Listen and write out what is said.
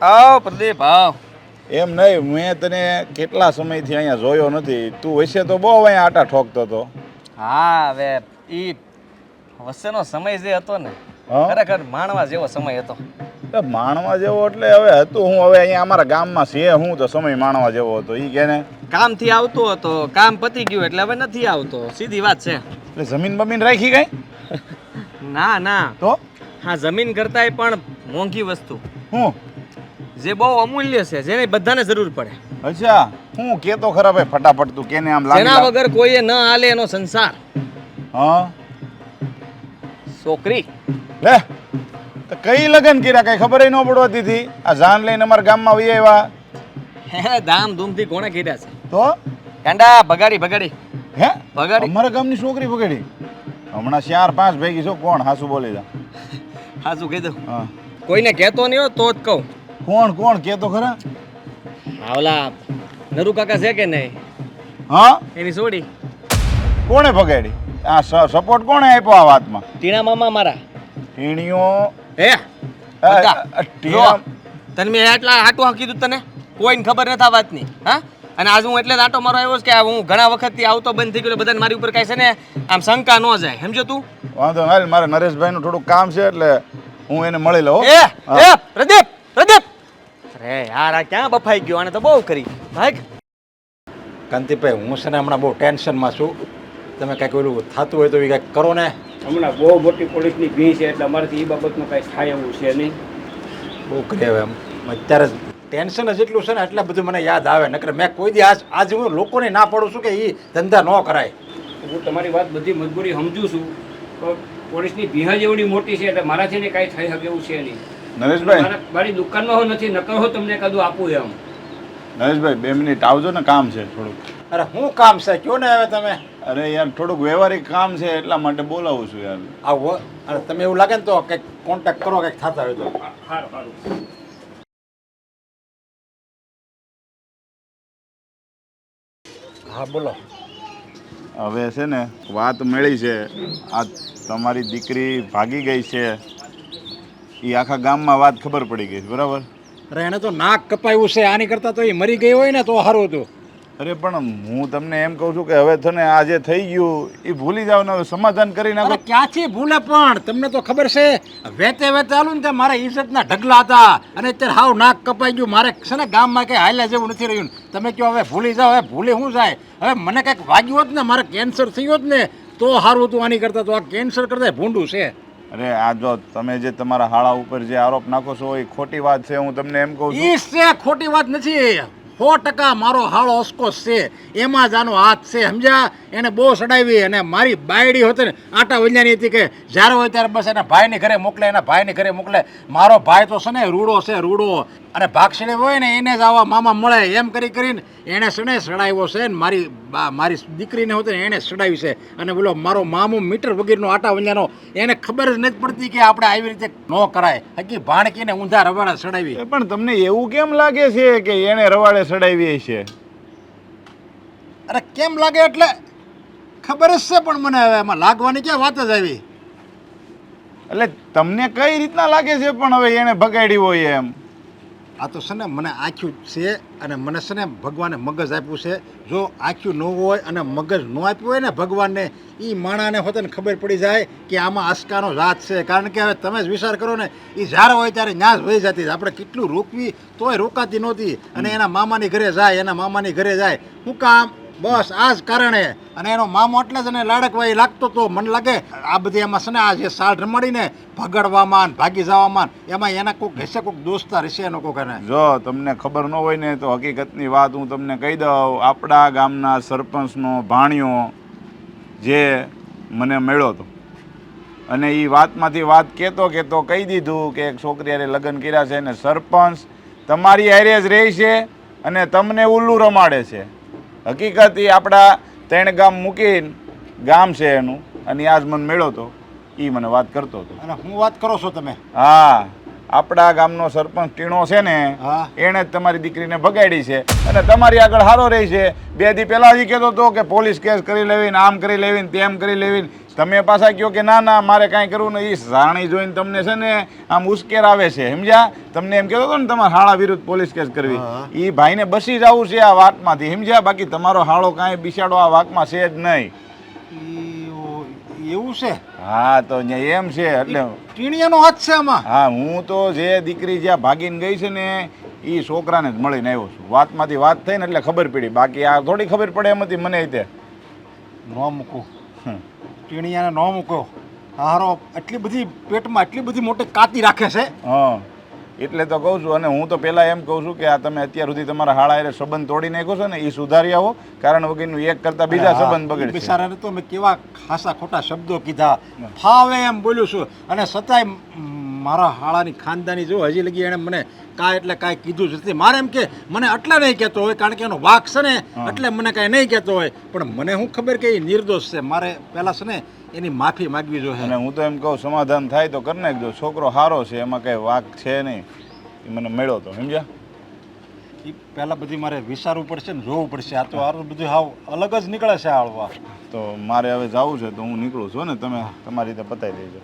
આવ પ્રદીપ આવ. એમ નહીં મેં તને કેટલા સમયથી અહીંયા જોયો નથી. તું વૈસે તો બહુ અહીંયા આટા ઠોકતો હતો હા હવે ઈ વચ્ચેનો સમય જે હતો ને ખરેખર માણવા જેવો સમય હતો. માણવા જેવો એટલે હવે હતું હું હવે અહીંયા અમારા ગામમાં છે હું તો સમય માણવા જેવો હતો. એ કે ને? કામથી આવતો હતો કામ પતી ગયું એટલે હવે નથી આવતો. સીધી વાત છે. એટલે જમીન બમીન રાખી ગઈ ના ના. તો? હા જમીન કરતાંય પણ મોંઘી વસ્તુ. હું? જે બહુ અમૂલ્ય છે જેની બધાને જરૂર પડે. અચ્છા હું કેતો ખરા ભાઈ ફટાફટ તું કેને આમ લાગે જેના વગર કોઈએ ન હાલે એનો સંસાર. હા? છોકરી. લે તો કઈ લગન કર્યા? કઈ ખબર ન પડવા દીધી આ જાન લઈને અમારા ગામમાં આવી આવ્યા. હે ધામ ધૂમથી કોણે કર્યા છે? તો? કાંડા ભગાડી ભગાડી. હે? ભગાડી. અમારા ગામની છોકરી ભગાડી? હમણાં ચાર પાંચ ભેગી છો કોણ? હાસુ બોલે જા હાસુ કહી દઉં. કોઈને કહેતો નહીં હો તો જ કહું. કોણ કોણ કે તો ખરા? આવલા નરુ કાકા છે કે નહીં? હા? એની સોડી. કોણે ભગાડી? આ સપોર્ટ કોણે આપ્યો આ વાતમાં? ટીણા મામા મારા. ટીણીઓ? હે? તને મેં એટલા હાટું કીધું તને? કોઈને ખબર નથી આ વાતની હા? અને આજ હું એટલે જ આટો મારો આવ્યો છે કે હું ઘણા વખતથી આવતો બંધ થઈ ગયો એટલે બધાને મારી ઉપર કાંઈ છે ને આમ શંકા ન જાય. સમજો તું? વાંધો ના મારે નરેશભાઈનું થોડું કામ છે એટલે હું એને મળી લઉં. એ એ પ્રદીપ પ્રદીપ! અરે યાર આ ક્યાં બફાઈ ગયો? આને તો બહુ કરી. ભાઈ કાંતિભાઈ હું છે ને હમણાં બહુ ટેન્શનમાં છું. તમે કાંઈક ઓલું થતું હોય તો એ કાંઈક કરો ને. હમણાં બહુ મોટી પોલીસની ભી છે એટલે અમારાથી એ બાબતનું કાંઈ થાય એવું છે નહીં. બહુ કરે હવે એમ. અત્યારે ટેન્શન જ એટલું છે ને એટલે બધું મને યાદ આવે. નકર મેં કોઈ દી આજ આજ હું લોકોને ના પાડું છું કે એ ધંધા ન કરાય. હું તમારી વાત બધી મજબૂરી સમજું છું પણ પોલીસની ભીહજ એવડી મોટી છે એટલે મારાથી ને કાંઈ થઈ શકે એવું છે નહીં. નરેશભાઈ. મારા મારી દુકાનમાં હો નથી નકર હો તમને કદું આપું એમ. નરેશભાઈ બે મિનિટ આવજો ને કામ છે થોડુંક. અરે હું કામ છે? કયો ને હવે તમે? અરે યાર થોડુંક વ્યવહારિક કામ છે એટલા માટે બોલાવું છું યાર. આવો. અરે તમે એવું લાગે ને તો કંઈક કોન્ટેક્ટ કરો કંઈક થતા હોય તો. સારું સારું હા બોલો. હવે છે ને વાત મળી છે. આ તમારી દીકરી ભાગી ગઈ છે. એ આખા ગામમાં વાત ખબર પડી ગઈ બરાબર? અરે એને તો નાક કપાયું છે આની કરતાં તો એ મરી ગઈ હોય ને તો સારું હતું. અરે પણ હું તમને એમ કહું છું કે હવે તને આ જે થઈ ગયું એ ભૂલી જાવ ને હવે સમાધાન કરી નાખો. ક્યાંથી ભૂલે પણ? તમને તો ખબર છે વેતે વેતે આલું ને તે મારા ઇજ્જતના ઢગલા હતા. અને અત્યારે હાવ નાક કપાઈ ગયું. મારે છે ને ગામમાં કંઈ હાલ્યા જેવું નથી રહ્યું. તમે કહો હવે ભૂલી જાઓ હવે ભૂલી શું જાય? હવે મને કંઈક વાગ્યું હોત ને મારે કેન્સર થયું હોત ને તો સારું હતું. આની કરતાં તો આ કેન્સર કરતાં ભૂંડું છે. અરે, આ જો તમે જે તમારા હાળા ઉપર જે આરોપ નાખો છો, એ ખોટી વાત છે, હું તમને એમ કહું ઈ છે, ખોટી વાત નથી. સો ટકા મારો હાળો ઓસકો છે. એમાં જ આનો હાથ છે, સમજ્યા? એને બહુ સડાવી અને મારી બાયડી હોતી ને આટા વંજાની હતી કે જ્યારે હોય ત્યારે બસ એના ભાઈની ઘરે મોકલે એના ભાઈની ઘરે મોકલે. મારો ભાઈ તો છે ને રૂડો છે રૂડો. અને ભાગશેડે હોય ને એને જ આવા મામા મળે એમ કરી કરીને એણે છે ને સડાવ્યો છે ને મારી મારી દીકરીને હોતી ને એણે સડાવી છે. અને બોલો મારો મામો મીટર વગેરેનો આટા વંજાનો એને ખબર જ નથી પડતી કે આપણે આવી રીતે ન કરાય. હકી ભાણકીને ઊંધા રવાડા સડાવી. પણ તમને એવું કેમ લાગે છે કે એને રવાડે સડાવી છે? અરે કેમ લાગે એટલે ખબર જ છે પણ મને હવે એમાં લાગવાની ક્યાં વાત જ આવી. એટલે તમને કઈ રીતના લાગે છે પણ હવે એને ભગાડી હોય એમ? આ તો છે ને મને આખ્યું છે અને મને છે ને ભગવાને મગજ આપ્યું છે. જો આખ્યું ન હોય અને મગજ ન આપ્યું હોય ને ભગવાનને એ માણાને હોતે ને ખબર પડી જાય કે આમાં આસકાનો જાત છે. કારણ કે હવે તમે જ વિચાર કરો ને એ જ્યારે હોય ત્યારે ન્યાસ વહી જતી. આપણે કેટલું રોકવી તોય રોકાતી નહોતી. અને એના મામાની ઘરે જાય એના મામાની ઘરે જાય. શું કામ બસ આ જ કારણે અને એનો મામો એટલે જ એને લાડકવાઈ લાગતો તો મને લાગે આ બધી એમાં છે ને આ જે સાલ રમાડીને ભગડવામાં ભાગી જવામાં એમાં એના કોઈક હશે કોઈક દોસ્તાર હશે એનો કોઈક એને? જો તમને ખબર ન હોય ને તો હકીકતની વાત હું તમને કહી દઉં. આપણા ગામના સરપંચનો ભાણિયો જે મને મળ્યો હતો. અને એ વાતમાંથી વાત કહેતો કહેતો કહી દીધું કે એક છોકરી હારે લગ્ન કર્યા છે અને સરપંચ તમારી હારે જ રહે છે અને તમને ઉલ્લું રમાડે છે. હકીકત એ આપણા ત્રણ ગામ મૂકીને ગામ છે એનું અને આજ મને મેળો હતો એ મને વાત કરતો હતો. અને હું વાત કરો છો તમે? હા આપણા ગામનો સરપંચ ટીણો છે ને. એણે જ તમારી દીકરીને ભગાડી છે અને તમારી આગળ હારો રહી છે. બે દી પહેલાં જ કહેતો હતો કે પોલીસ કેસ કરી લેવીને આમ કરી લેવીને તેમ કરી લેવી તમે પાછા કહો કે ના ના મારે કાંઈ કરવું નહીં એ જાણી જોઈને તમને છે ને આમ ઉશ્કેર આવે છે સમજ્યા? તમને એમ કહેતો હતો ને તમારે હાળા વિરુદ્ધ પોલીસ કેસ કરવી. એ ભાઈને બસી જવું છે આ વાતમાંથી સમજ્યા? બાકી તમારો હાળો કાંઈ બિસાડો આ વાતમાં છે જ નહીં. એવું છે? હા તો એમ છે એટલે ટીણીયાનો હાથ છે આમાં? હા હું તો જે દીકરી જ્યાં ભાગીને ગઈ છે ને એ છોકરાને જ મળીને આવ્યો છું. વાતમાંથી વાત થઈને એટલે ખબર પડી. બાકી આ થોડી ખબર પડે એમ હતી મને તે. ન મૂકું. ટીણીયાને ન મૂકો હારો એટલી બધી પેટમાં એટલી બધી મોટી કાતી રાખે છે. હા એટલે તો કહું છું અને હું તો પહેલાં એમ કહું છું કે આ તમે અત્યાર સુધી તમારા હાળા હારે સંબંધ તોડી નાખ્યો છે ને એ સુધારી આવો. કારણ વગરનું એક કરતાં બીજા સંબંધ બગડે બિચારાને તો મેં કેવા ખાસા ખોટા શબ્દો કીધા. ફાવે એમ બોલ્યું છું. અને છતાંય મ, મારા હાળાની ખાનદાની જો હજી લગી એણે મને કાંઈ એટલે કાંઈ કીધું જ નથી. મારે એમ કે મને આટલા નહીં કહેતો હોય કારણ કે એનો વાક છે ને એટલે મને કાંઈ નહીં કહેતો હોય. પણ મને શું ખબર કે એ નિર્દોષ છે. મારે પહેલાં છે ને એની માફી માગવી જોઈએ. અને હું તો એમ કહું સમાધાન થાય તો કરી નાખજો. છોકરો સારો છે એમાં કાંઈ વાક છે નહીં. એ મને મળ્યો તો સમજ્યા? એ પહેલાં બધી મારે વિચારવું પડશે ને જોવું પડશે. આ તો આરું બધું હાવ અલગ જ નીકળે છે આળવા તો મારે હવે જવું છે તો હું નીકળું છું ને તમે તમારી રીતે પતાવી દેજો.